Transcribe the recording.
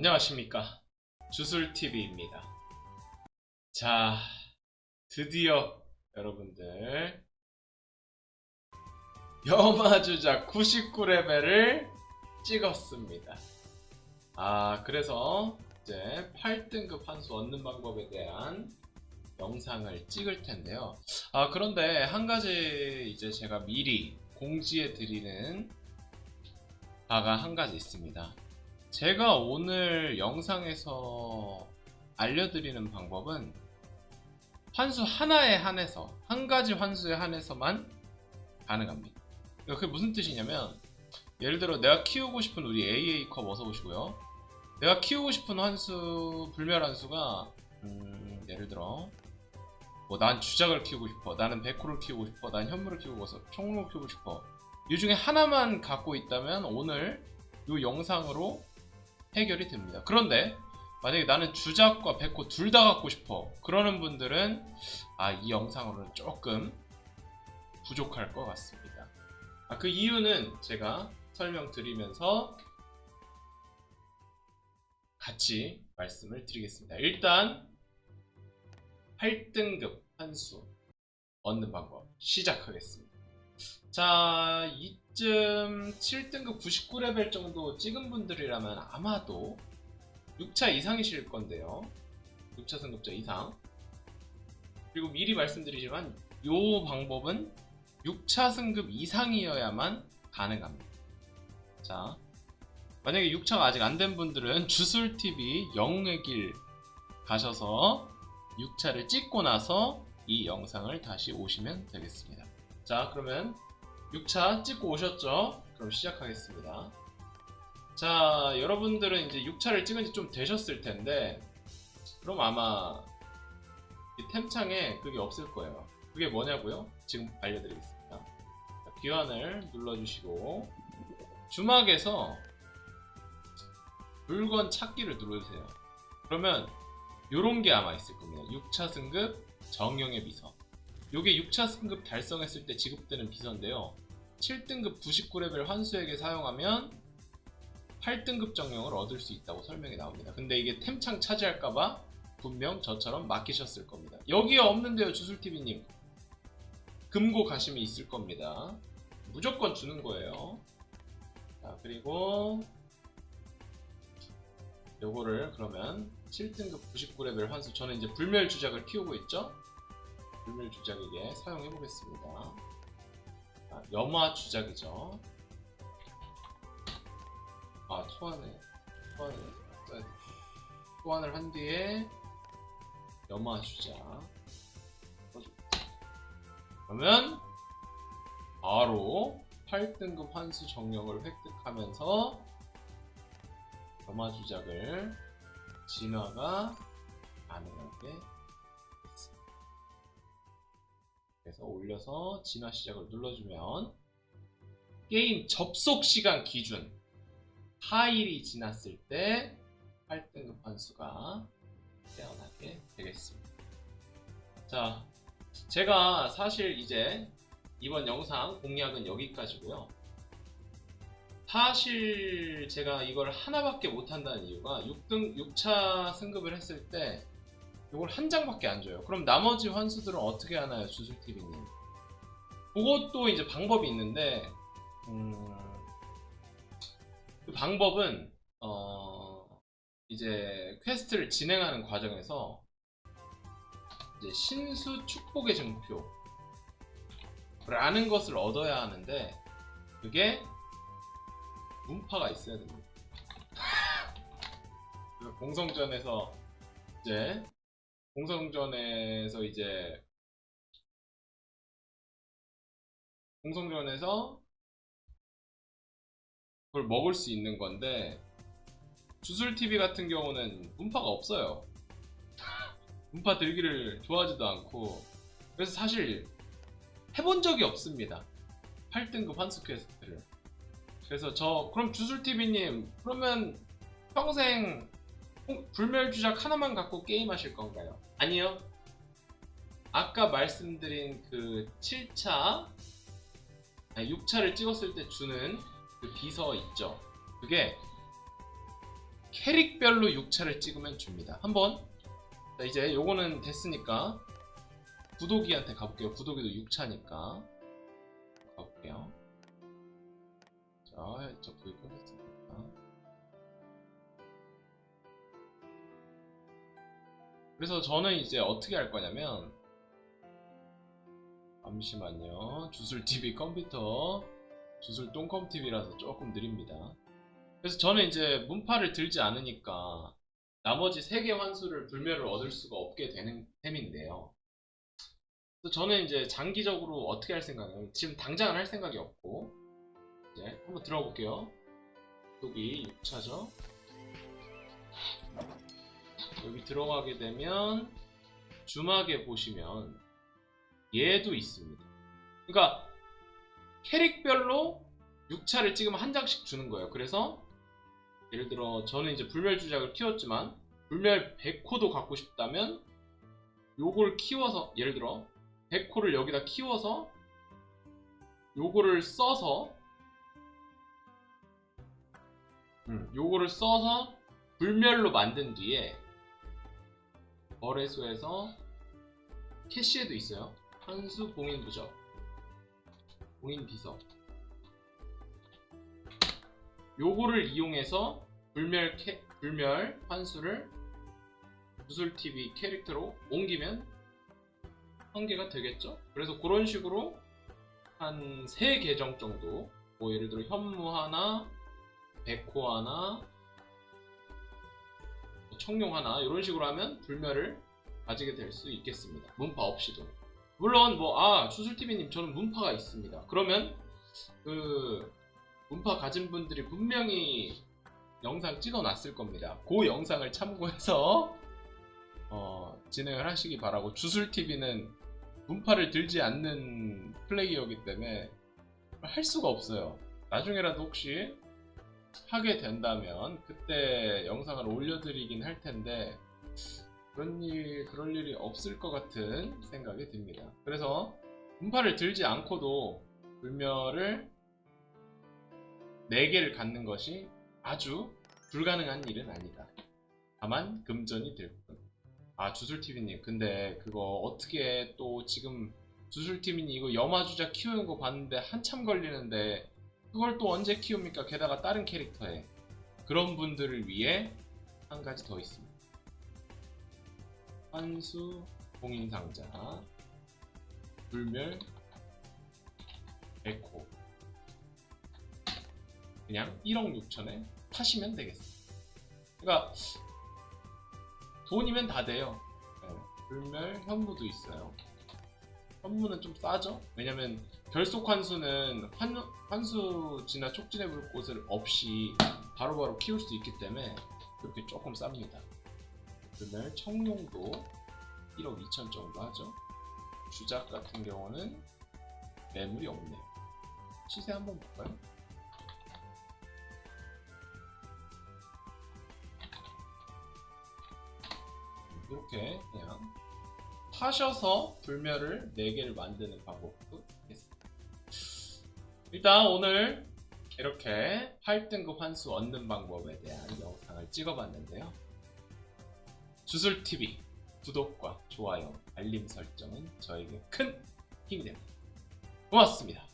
안녕하십니까. 주술TV입니다. 자 드디어 여러분들 여마주자 99레벨을 찍었습니다. 아 그래서 이제 8등급 한수 얻는 방법에 대한 영상을 찍을 텐데요. 아 그런데 한 가지 이제 제가 미리 공지해 드리는 바가 한 가지 있습니다 제가 오늘 영상에서 알려드리는 방법은 환수 하나에 한해서 한 가지 환수에 한해서만 가능합니다. 그러니까 그게 무슨 뜻이냐면 예를 들어 내가 키우고 싶은 우리 AA 컵 어서 오시고요. 내가 키우고 싶은 환수 불멸 환수가 음, 예를 들어 뭐 난 주작을 키우고 싶어, 나는 백호를 키우고 싶어, 난 현무를 키우고 싶어, 총무를 키우고 싶어. 이 중에 하나만 갖고 있다면 오늘 이 영상으로 해결이 됩니다. 그런데 만약에 나는 주작과 백호 둘 다 갖고 싶어 그러는 분들은 아 이 영상으로는 조금 부족할 것 같습니다. 아, 그 이유는 제가 설명드리면서 같이 말씀을 드리겠습니다. 일단 8등급 한수 얻는 방법 시작하겠습니다. 자, 이쯤 7등급 99레벨 정도 찍은 분들이라면 아마도 6차 이상이실 건데요. 6차 승급자 이상. 그리고 미리 말씀드리지만 이 방법은 6차 승급 이상이어야만 가능합니다. 자, 만약에 6차가 아직 안 된 분들은 주술TV 영웅의 길 가셔서 6차를 찍고 나서 이 영상을 다시 오시면 되겠습니다. 자, 그러면 6차 찍고 오셨죠? 그럼 시작하겠습니다. 자, 여러분들은 이제 6차를 찍은 지 좀 되셨을 텐데, 그럼 아마 이 템창에 그게 없을 거예요. 그게 뭐냐고요? 지금 알려드리겠습니다. 자, 귀환을 눌러주시고, 주막에서 물건 찾기를 누르세요. 그러면 요런 게 아마 있을 겁니다. 6차 승급 정령의 비서. 요게 6차 승급 달성했을 때 지급되는 비서인데요. 7등급 99레벨 환수에게 사용하면 8등급 정령을 얻을 수 있다고 설명이 나옵니다. 근데 이게 템창 차지할까봐 분명 저처럼 맡기셨을 겁니다. 여기에 없는데요, 주술TV님. 금고 가시면 있을 겁니다. 무조건 주는 거예요. 자, 그리고 요거를 그러면 7등급 99레벨 환수 저는 이제 불멸 주작을 키우고 있죠? 불멸 주작에게 사용해 보겠습니다. 아, 염화 주작이죠. 아 소환을 소환을. 소환을 한 뒤에 염화 주작. 그러면 바로 8등급 환수 정령을 획득하면서 염화 주작을 진화가 가능하게 그래서 올려서 진화 시작을 눌러주면 게임 접속 시간 기준 4일이 지났을 때 8등급 환수가 태어나게 되겠습니다. 자, 제가 사실 이제 이번 영상 공략은 여기까지고요. 사실 제가 이걸 하나밖에 못한다는 이유가 6등 6차 승급을 했을 때 이걸 한 장밖에 안 줘요. 그럼 나머지 환수들은 어떻게 하나요, 주술TV님? 그것도 이제 방법이 있는데 음, 그 방법은 어, 이제 퀘스트를 진행하는 과정에서 이제 신수 축복의 증표 라는 것을 얻어야 하는데 그게 문파가 있어야 됩니다. 공성전에서 이제 공성전에서 이제 공성전에서 그걸 먹을 수 있는 건데 주술TV 같은 경우는 문파가 없어요. 문파 들기를 좋아하지도 않고 그래서 사실 해본 적이 없습니다. 8등급 환수 퀘스트를 그래서 저 그럼 주술TV님 그러면 평생 불멸주작 하나만 갖고 게임하실 건가요? 아니요. 아까 말씀드린 그 7차, 아니 6차를 찍었을 때 주는 그 비서 있죠. 그게 캐릭별로 6차를 찍으면 줍니다. 한번 자, 이제 요거는 됐으니까 구독이한테 가볼게요. 구독이도 6차니까 가볼게요. 자, 저 구독 끝냈습니다. 그래서 저는 이제 어떻게 할 거냐면 잠시만요. 주술TV 컴퓨터 주술 똥컴TV라서 조금 느립니다. 그래서 저는 이제 문파를 들지 않으니까 나머지 3개 환수를 불멸을 얻을 수가 없게 되는 셈인데요. 그래서 저는 이제 장기적으로 어떻게 할 생각이에요? 지금 당장은 할 생각이 없고 이제 한번 들어볼게요. 여기 6차죠. 여기 들어가게 되면 주막에 보시면 얘도 있습니다. 그러니까 캐릭별로 6차를 찍으면 한 장씩 주는 거예요. 그래서 예를 들어 저는 이제 불멸 주작을 키웠지만 불멸 100호도 갖고 싶다면 요걸 키워서 예를 들어 100호를 여기다 키워서 요거를 써서 음, 요거를 써서 불멸로 만든 뒤에 거래소에서 캐시에도 있어요. 한수 공인 부적, 공인 비석. 요거를 이용해서 불멸 캐, 불멸 환수를 구슬 TV 캐릭터로 옮기면 한 개가 되겠죠. 그래서 그런 식으로 한 세 계정 정도, 뭐 예를 들어 현무 하나, 백호 하나, 청룡 하나 이런 식으로 하면 불멸을 가지게 될 수 있겠습니다. 문파 없이도. 물론 뭐아 수술TV님 저는 문파가 있습니다. 그러면 그 문파 가진 분들이 분명히 영상 찍어놨을 겁니다. 그 영상을 참고해서 어, 진행을 하시기 바라고 주술TV는 문파를 들지 않는 플레이어이기 때문에 할 수가 없어요. 나중에라도 혹시 하게 된다면 그때 영상을 올려드리긴 할 텐데 그런 일 그럴 일이 없을 것 같은 생각이 듭니다. 그래서 분파를 들지 않고도 불멸을 4개를 갖는 것이 아주 불가능한 일은 아니다. 다만 금전이 될 뿐. 아 주술TV님 근데 그거 어떻게 또 지금 주술TV님 이거 염화주자 키우는 거 봤는데 한참 걸리는데 그걸 또 언제 키웁니까? 게다가 다른 캐릭터에 그런 분들을 위해 한 가지 더 있습니다. 환수 공인상자 불멸 에코 그냥 1억 6천에 타시면 되겠습니다. 그러니까 돈이면 다 돼요. 네, 불멸 현무도 있어요. 현무는 좀 싸죠? 왜냐면 결속 환수는 환, 환수지나 촉진해 볼 곳을 없이 바로바로 키울 수 있기 때문에 이렇게 조금 쌉니다. 그러면 청룡도 1억 2천 정도 하죠. 주작 같은 경우는 매물이 없네요. 시세 한번 볼까요? 이렇게 그냥 타셔서 불멸을 4개를 만드는 방법도 있습니다. 일단 오늘 이렇게 8등급 환수 얻는 방법에 대한 영상을 찍어봤는데요. 주술TV 구독과 좋아요, 알림 설정은 저에게 큰 힘이 됩니다. 고맙습니다.